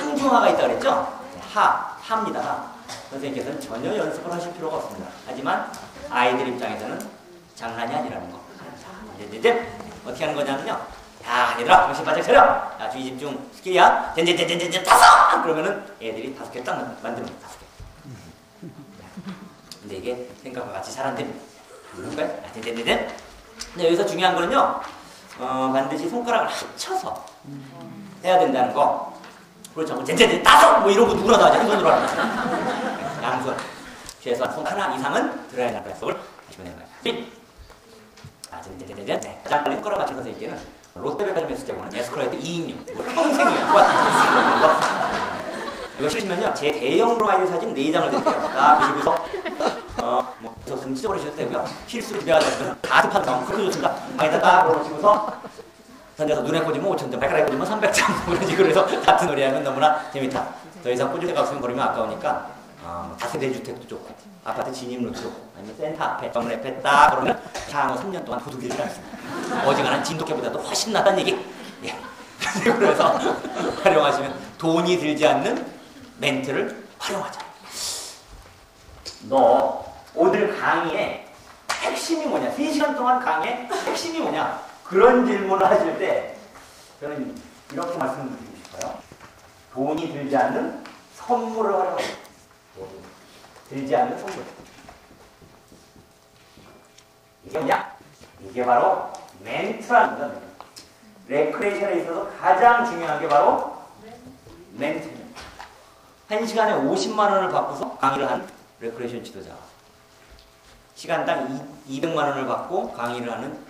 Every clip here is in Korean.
상중하가 있다 그랬죠? 하, 하입니다. 하. 선생님께서는 전혀 연습을 하실 필요가 없습니다. 하지만 아이들 입장에서는 장난이 아니라는 거. 자, 이제, 이제 어떻게 하는 거냐면요. 야, 얘들아, 정신 바짝 차려. 야, 주의 집중 스킬이야. 젠젠젠젠젠 다섯! 그러면은 애들이 다섯 개 딱 만듭니다. 다섯 개. 근데 이게 생각과 같이 잘 안 됩니다. 그럴까요? 아, 젠젠젠젠. 근데 여기서 중요한 거는요. 어, 반드시 손가락을 합쳐서 해야 된다는 거. 그렇죠. 뭐 젠젠젠! 뭐 누구나 다 하지. 한 손으로 하는 거. 양손. 최소한 손 하나 이상은 들어야 한다는 약속을 하시면 되는 거예요. 아. 가장 빨리 손가락 맞춰서 얘기는 롯데백화점에 있을 때보는 에스크라이드 2인용. 뭐 평생이에요. 이거 싫으시면요. 제 대형 아이들 사진 4장을 드릴게요. 다 보시고서 어, 뭐, 저 등치적으로 하셔도 되고요. 필수로 준비가 되면 가득한 점, 그렇게 좋습니다. 방에다 딱 걸어놓으시고서 던져서 눈에 꽂으면 5천 점, 발가락에 꽂으면 300점. 그런 식으로 해서 같은 놀이 하면 너무나 재밌다. 더 이상 데가 없으면 버리면 아까우니까 어, 뭐 다세대 주택도 좋고 아파트 진입로도 좋고 아니면 센터 앞에 정문 앞에 딱 그러면 향후 3년 동안 도둑질을 않습니다. 어지간한 진돗개보다도 훨씬 낫다는 얘기. 예. 그래서 활용하시면 돈이 들지 않는 멘트를 활용하자. 너 오늘 강의의 핵심이 뭐냐? 3시간 동안 강의의 핵심이 뭐냐? 그런 질문을 하실 때 저는 이렇게 말씀드리고 싶어요. 돈이 들지 않는 선물을. 돈이 들지 않는 선물. 이게 뭐냐? 이게 바로 멘트라는 겁니다. 레크레이션에 있어서 가장 중요한 게 바로 멘트입니다. 한 시간에 50만 원을 받고서 강의를 한 레크레이션 지도자. 시간당 200만 원을 받고 강의를 하는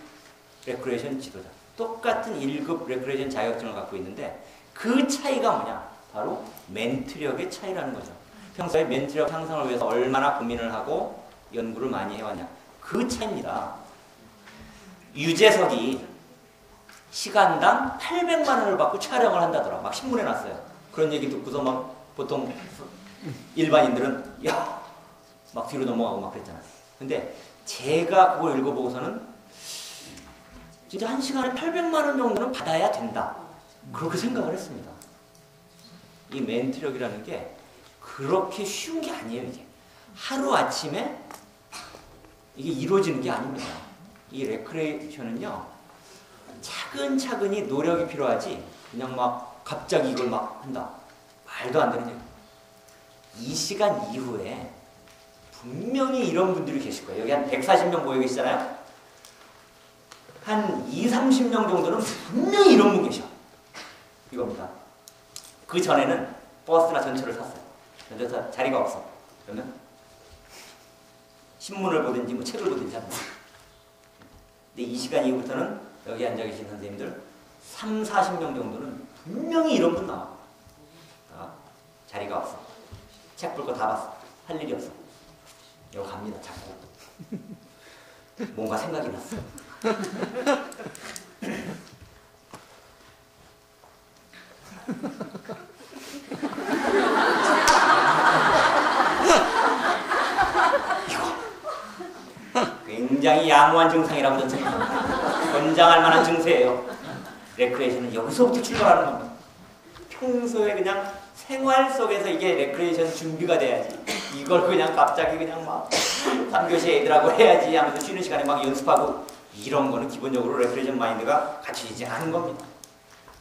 레크레이션 지도자. 똑같은 1급 레크레이션 자격증을 갖고 있는데 그 차이가 뭐냐? 바로 멘트력의 차이라는 거죠. 평소에 멘트력 향상을 위해서 얼마나 고민을 하고 연구를 많이 해왔냐. 그 차이입니다. 유재석이 시간당 800만 원을 받고 촬영을 한다더라. 막 신문에 났어요. 그런 얘기 듣고서 막 보통 일반인들은 야, 막 뒤로 넘어가고 막 그랬잖아요. 근데 제가 그걸 읽어보고서는 진짜 한 시간에 800만 원 정도는 받아야 된다. 그렇게 생각을 했습니다. 이 멘트력이라는 게 그렇게 쉬운 게 아니에요, 이게. 하루 아침에 이게 이루어지는 게 아닙니다. 이 레크레이션은요, 차근차근히 노력이 필요하지, 그냥 막 갑자기 이걸 막 한다. 말도 안 되는 얘기. 이 시간 이후에 분명히 이런 분들이 계실 거예요. 여기 한 140명 모여 계시잖아요? 한 2, 30명 정도는 분명히 이런 분 계셔. 이겁니다. 그 전에는 버스나 전철을 탔어요. 전철 자리가 없어. 그러면 신문을 보든지 뭐 책을 보든지 합니다. 근데 이 시간 이후부터는 여기 앉아 계신 선생님들 3, 40명 정도는 분명히 이런 분 나와. 아, 자리가 없어. 책 볼 거 다 봤어. 할 일이 없어. 여기 갑니다. 자꾸. 뭔가 생각이 났어. 굉장히 양호한 증상이라고 저는. 권장할 만한 증세예요. 레크레이션은 여기서부터 출발하는 겁니다. 평소에 그냥 생활 속에서 이게 레크레이션 준비가 돼야지. 이걸 그냥 갑자기 그냥 막 3교시 애들하고 해야지 하면서 쉬는 시간에 막 연습하고 이런 거는 기본적으로 레크레이션 마인드가 갖춰지지 않은 겁니다.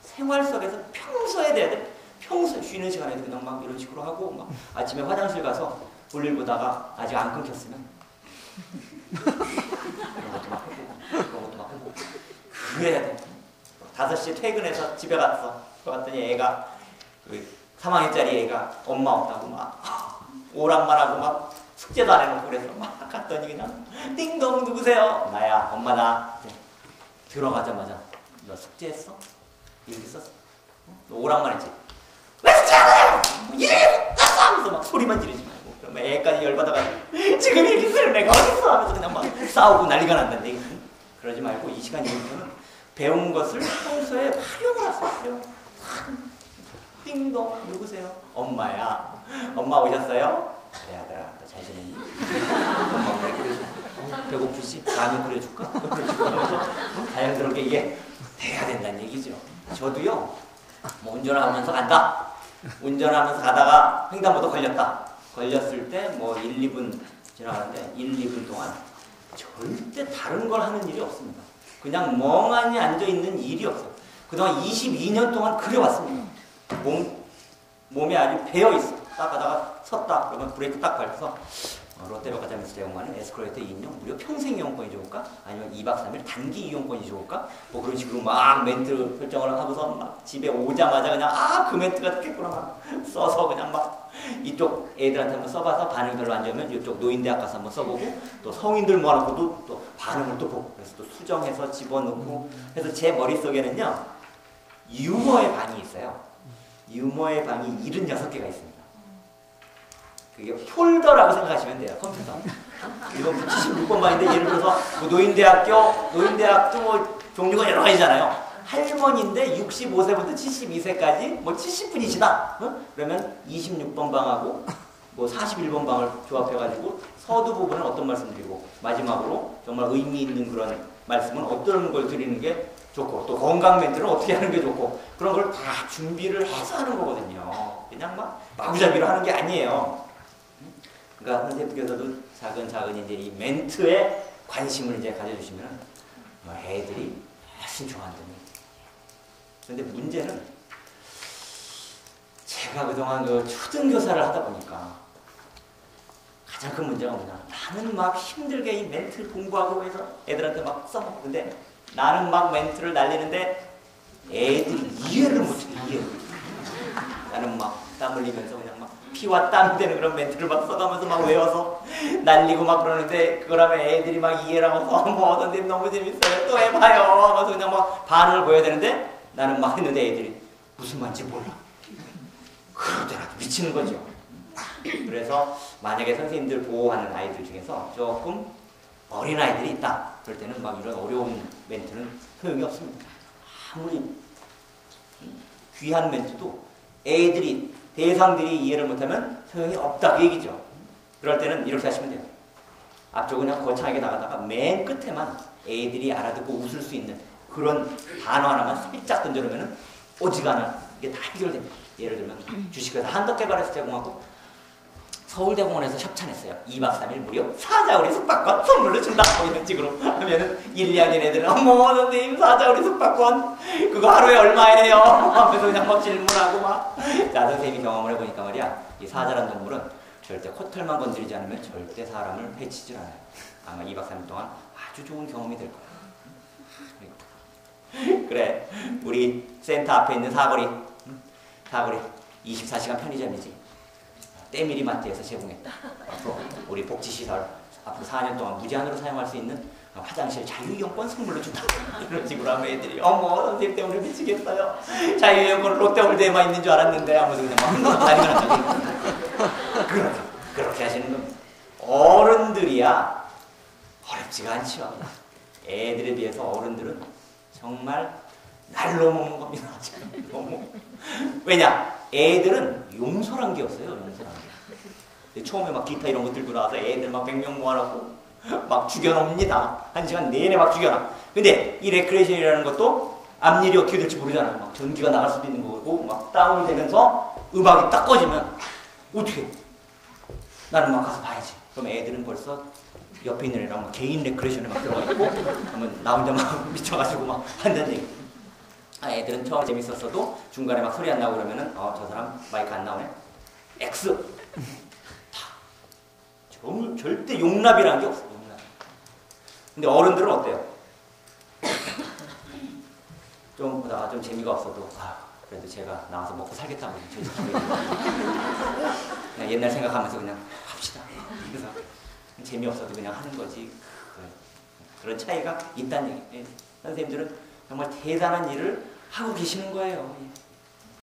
생활 속에서 평소에 돼야 돼. 평소 쉬는 시간에도 그냥 막 이런 식으로 하고 막 아침에 화장실 가서 볼일 보다가 아직 안 끊겼으면 이런 것도 막 해보고 이런 것도 막 해보고 그래야 돼. 5시에 퇴근해서 집에 갔어. 그랬더니 애가 그 3학년짜리 애가 엄마 없다고 막 오락만 하고 막 숙제도 안 해놓고 그래서 막 갔더니 그냥 띵동 누구세요? 나야 엄마다. 네. 들어가자마자 너 숙제했어? 이렇게 썼어? 너 오락만 했지? 왜 숙제 안 해요? 이래! 하면서 막 소리만 지르지 말고 그러면 애까지 열받아가지고 지금 이렇게 쓰는 애가 어딨어? 하면서 그냥 막 싸우고 난리가 난다는데 그러지 말고 이 시간 이후부터는 배운 것을 평소에 활용을 하세요. 띵동 누구세요? 엄마야. 엄마 오셨어요? 그래 아들아 너 그러지? 어, 배고프지? 라면 끓여줄까? 자연스럽게 이게 돼야 된다는 얘기죠. 저도요 뭐 운전을 하면서 간다. 운전하면서 가다가 횡단보도 걸렸다. 걸렸을 때 뭐 1, 2분 지나가는데 1, 2분 동안 절대 다른 걸 하는 일이 없습니다. 그냥 멍하니 앉아 있는 일이 없어요. 그동안 22년 동안 그려왔습니다. 몸, 몸에 아주 배어 있어. 딱 가다가 섰다. 그러면 브레이크 딱 밟아서 어, 롯데백화점에서 제공하는 에스컬레이터 이용 무료 평생 이용권이 좋을까? 아니면 2박 3일 단기 이용권이 좋을까? 뭐 그런 식으로 막 멘트 설정을 하고서 막 집에 오자마자 그냥 아 그 멘트가 좋겠구나 막 써서 그냥 막 이쪽 애들한테 한번 써봐서 반응 별로 안 좋으면 이쪽 노인대학 가서 한번 써보고 또 성인들 모아놓고도 또 반응을 또 보고 그래서 또 수정해서 집어넣고 해서 제 머릿속에는요 유머의 방이 있어요 유머의 방이 76개가 있습니다 그게 폴더라고 생각하시면 돼요 컴퓨터. 이건 76번 방인데 예를 들어서 뭐 노인대학교 노인대학도 뭐 종류가 여러 가지잖아요. 할머니인데 65세부터 72세까지 뭐 70분이시다. 어? 그러면 26번 방하고 뭐 41번 방을 조합해가지고 서두 부분은 어떤 말씀 드리고 마지막으로 정말 의미 있는 그런 말씀은 어떤 걸 드리는 게 좋고 또 건강 멘트를 어떻게 하는 게 좋고 그런 걸 다 준비를 해서 하는 거거든요. 그냥 막 마구잡이로 하는 게 아니에요 그러니까 선생님께서도 작은 작은 이제 이 멘트에 관심을 이제 가져주시면 뭐 애들이 훨씬 좋아한다는 그런데 문제는 제가 그동안 그 초등교사를 하다 보니까 가장 큰 문제가 뭐냐. 나는 막 힘들게 이 멘트 공부하고 해서 애들한테 막 써먹고 근데 나는 막 멘트를 날리는데 애들이 이해를 못해 이해를 나는 막 땀 흘리면서 피와 땀 되는 그런 멘트를 막 써가면서 막 외워서 날리고 막 그러는데 그걸 하면 애들이 막 이해를 하면서 뭐 선생님 너무 재밌어요. 또 해봐요. 하면서 그냥 막 반응을 보여야 되는데 나는 막 했는데 애들이 무슨 말인지 몰라. 그러더라도 미치는 거죠. 그래서 만약에 선생님들 보호하는 아이들 중에서 조금 어린 아이들이 있다. 그럴 때는 막 이런 어려운 멘트는 소용이 없습니다. 아무리 귀한 멘트도 애들이 대상들이 이해를 못하면 소용이 없다 그 얘기죠. 그럴 때는 이렇게 하시면 돼요. 앞쪽은 그냥 거창하게 나가다가 맨 끝에만 애들이 알아듣고 웃을 수 있는 그런 단어 하나만 살짝 던져놓으면 오지간한 이게 다 해결됩니다. 예를 들면 주식회사 한덕 개발에서 제공하고 서울대공원에서 협찬했어요. 2박 3일 무료 사자우리 숙박권 선물로 준다. 뭐 이런 식으로 하면은 1, 2학년 애들은 어머 선생님 사자우리 숙박권 그거 하루에 얼마예요? 하면서 그냥 막 질문하고 막. 자 선생님이 경험을 해보니까 말이야 이 사자란 동물은 절대 코털만 건드리지 않으면 절대 사람을 해치질 않아요. 아마 2박 3일 동안 아주 좋은 경험이 될 거야. 그래 우리 센터 앞에 있는 사거리 사거리 24시간 편의점이지. 때밀이 마트에서 제공했다. 앞으로 우리 복지시설 앞으로 4년 동안 무제한으로 사용할 수 있는 화장실 자유이용권 선물로 준다. 이런 식으로 하면 애들이 어머 선생님 때문에 미치겠어요. 자유이용권 롯데월드에만 있는 줄 알았는데 하면서 그냥 막 다니는 그렇게 그렇게 하시는 겁니다. 어른들이야 어렵지가 않죠. 애들에 비해서 어른들은 정말 날로 먹는 겁니다. 너무 왜냐? 애들은 용서란 게 없어요. 용서란 게. 처음에 막 기타 이런 거 들고 나와서 애들 막 100명 모아놓고 막 죽여놓습니다. 한 시간 내내 막 죽여놔. 근데 이 레크레이션이라는 것도 앞일이 어떻게 될지 모르잖아요. 막 전기가 나갈 수도 있는 거고 막 다운이 되면서 음악이 딱 꺼지면 어떻게 나는 막 가서 봐야지. 그럼 애들은 벌써 옆에 있는 애랑 막 개인 레크레이션에 막 들어가 있고 그러면 나 혼자 막 미쳐가지고 막 한다는 얘기. 아, 애들은 처음 재밌었어도 중간에 막 소리 안 나고 그러면은 어, 저 사람 마이크 안 나오네. X. 다. 정, 절대 용납이라는 게 없어. 용납. 근데 어른들은 어때요? 좀 보다가 좀 재미가 없어도 아, 그래도 제가 나와서 먹고 살겠다고 그냥 옛날 생각하면서 그냥 합시다. 그래서 재미없어도 그냥 하는 거지. 그런 차이가 있다는 얘기. 선생님들은 정말 대단한 일을 하고 계시는 거예요.